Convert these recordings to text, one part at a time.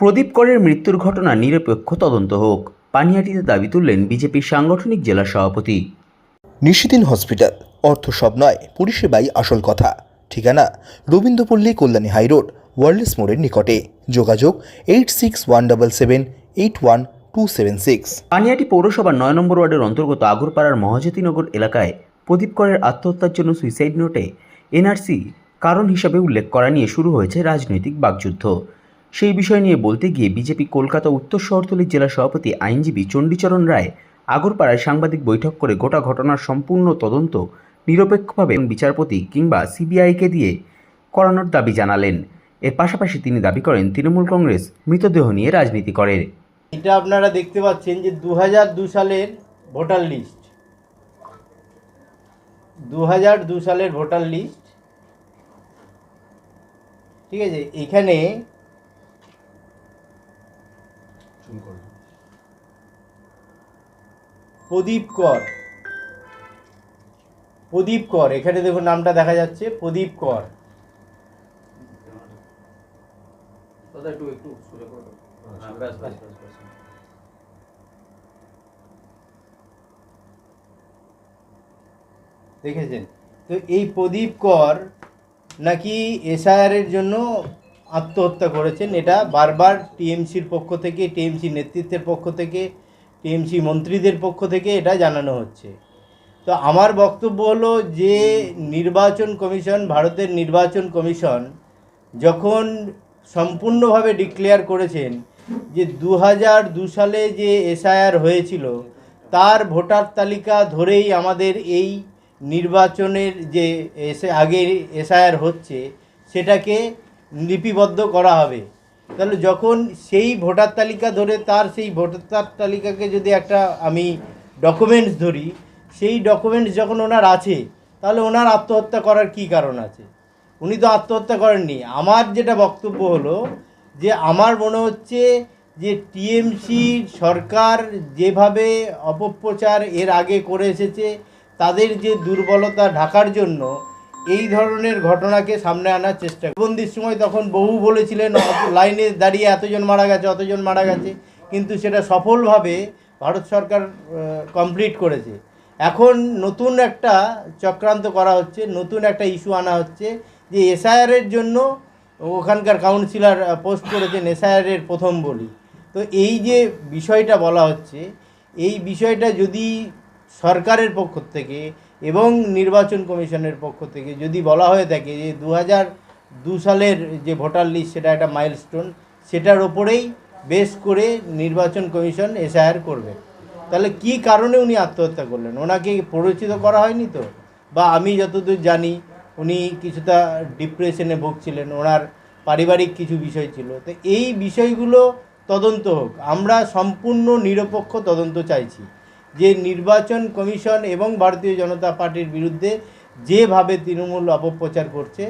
প্রদীপ করের মৃত্যুর ঘটনা নিরপেক্ষ তদন্ত হোক পানিহাটিতে দাবি তুললেন বিজেপির সাংগঠনিক জেলা সভাপতি। নিশিদিন হসপিটাল অর্থ সব নয় পরিষেবাই আসল কথা। ঠিকানা রবীন্দ্রপল্লী কল্যাণী হাইরোড ওয়ার্ল্ডস মোড়ের নিকটে। যোগাযোগ eight six one double seven eight one two seven six. Panihati পৌরসভার নয় নম্বর ওয়ার্ডের অন্তর্গত আগরপাড়ার মহাজ্যোতিনগর এলাকায় প্রদীপ করের আত্মহত্যার জন্য সুইসাইড নোটে এনআরসি কারণ হিসাবে উল্লেখ করা নিয়ে শুরু হয়েছে রাজনৈতিক বাকযুদ্ধ। সেই বিষয় নিয়ে বলতে গিয়ে বিজেপি কলকাতা উত্তর শহরতলির জেলা সভাপতি আইনজীবী চণ্ডীচরণ রায় আগরপাড়ায় সাংবাদিক বৈঠক করে গোটা ঘটনার সম্পূর্ণ তদন্ত নিরপেক্ষভাবে বিচারপতি কিংবা সিবিআইকে দিয়ে করানোর দাবি জানালেন। এর পাশাপাশি তিনি দাবি করেন, তৃণমূল কংগ্রেস মৃতদেহ নিয়ে রাজনীতি করে। এটা আপনারা দেখতে পাচ্ছেন যে দু সালের ভোটার লিস্ট। দু সালের ভোটার লিস্ট। ঠিক আছে, এখানে প্রদীপ কর। প্রদীপ কর। এখানে দেখুন নামটা দেখা যাচ্ছে। প্রদীপ কর। দেখেছেন? তো এই প্রদীপ কর নাকি এসআইআরের জন্য আত্মহত্যা করেছেন? এটা বারবার টিএমসির পক্ষ থেকে টিএমসি নেতৃত্বের পক্ষ থেকে টিএমসি মন্ত্রীদের পক্ষ থেকে এটা জানানো হচ্ছে। তো আমার বক্তব্য হলো যে নির্বাচন কমিশন, ভারতের নির্বাচন কমিশন যখন সম্পূর্ণভাবে ডিক্লেয়ার করেছেন যে দু হাজার দু সালে যে এসআইআর হয়েছিল, তার ভোটার তালিকা ধরেই আমাদের এই নির্বাচনের যে এসে আগে এসআইআর হচ্ছে, সেটাকে লিপিবদ্ধ করা হবে। তাহলে যখন সেই ভোটার তালিকা ধরে তার সেই ভোটার তালিকাকে যদি একটা আমি ডকুমেন্টস ধরি, সেই ডকুমেন্টস যখন ওনার আছে, তাহলে ওনার আত্মহত্যা করার কি কারণ আছে? উনি তো আত্মহত্যা করেননি। আমার যেটা বক্তব্য হলো যে আমার মনে হচ্ছে যে টিএমসি সরকার যেভাবে অপপ্রচার এর আগে করে এসেছে, তাদের যে দুর্বলতা ঢাকার জন্য এই ধরনের ঘটনাকে সামনে আনার চেষ্টা বন্দির সময় তখন বহু বলেছিলেন লাইনে দাঁড়িয়ে এতজন মারা গেছে, অতজন মারা গেছে। কিন্তু সেটা সফলভাবে ভারত সরকার কমপ্লিট করেছে। এখন নতুন একটা চক্রান্ত করা হচ্ছে, নতুন একটা ইস্যু আনা হচ্ছে যে এসআইআরের জন্য ওখানকার কাউন্সিলর পোস্ট করেছেন এসআইআরের প্রথম বলি। তো এই যে বিষয়টা বলা হচ্ছে, এই বিষয়টা যদি সরকারের পক্ষ থেকে এবং নির্বাচন কমিশনের পক্ষ থেকে যদি বলা হয়ে থাকে যে দু দু সালের যে ভোটার লিস্ট, সেটা একটা মাইলস্টোন সেটার ওপরেই বেশ করে নির্বাচন কমিশন এসআইআর করবে। তাহলে কি কারণে উনি আত্মহত্যা করলেন? ওনাকে প্ররোচিত করা হয়নি তো? বা আমি যতদূর জানি, উনি কিছুটা ডিপ্রেশনে ভুগছিলেন, ওনার পারিবারিক কিছু বিষয় ছিল। তো এই বিষয়গুলো তদন্ত হোক, আমরা সম্পূর্ণ নিরপেক্ষ তদন্ত চাইছি। যে নির্বাচন কমিশন এবং ভারতীয় জনতা পার্টির বিরুদ্ধে যেভাবে তৃণমূল অপপ্রচার করছে,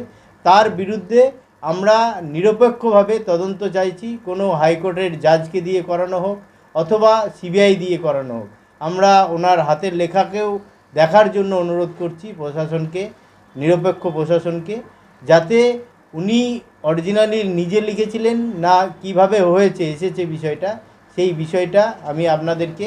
তার বিরুদ্ধে আমরা নিরপেক্ষভাবে তদন্ত চাইছি, কোনো হাইকোর্টের জাজকে দিয়ে করানো হোক অথবা সিবিআই দিয়ে করানো হোক। আমরা ওনার হাতের লেখাকেও দেখার জন্য অনুরোধ করছি প্রশাসনকে, নিরপেক্ষ প্রশাসনকে, যাতে উনি অরিজিনালি নিজে লিখেছিলেন না কীভাবে হয়েছে, এসেছে বিষয়টা, সেই বিষয়টা আমি আপনাদেরকে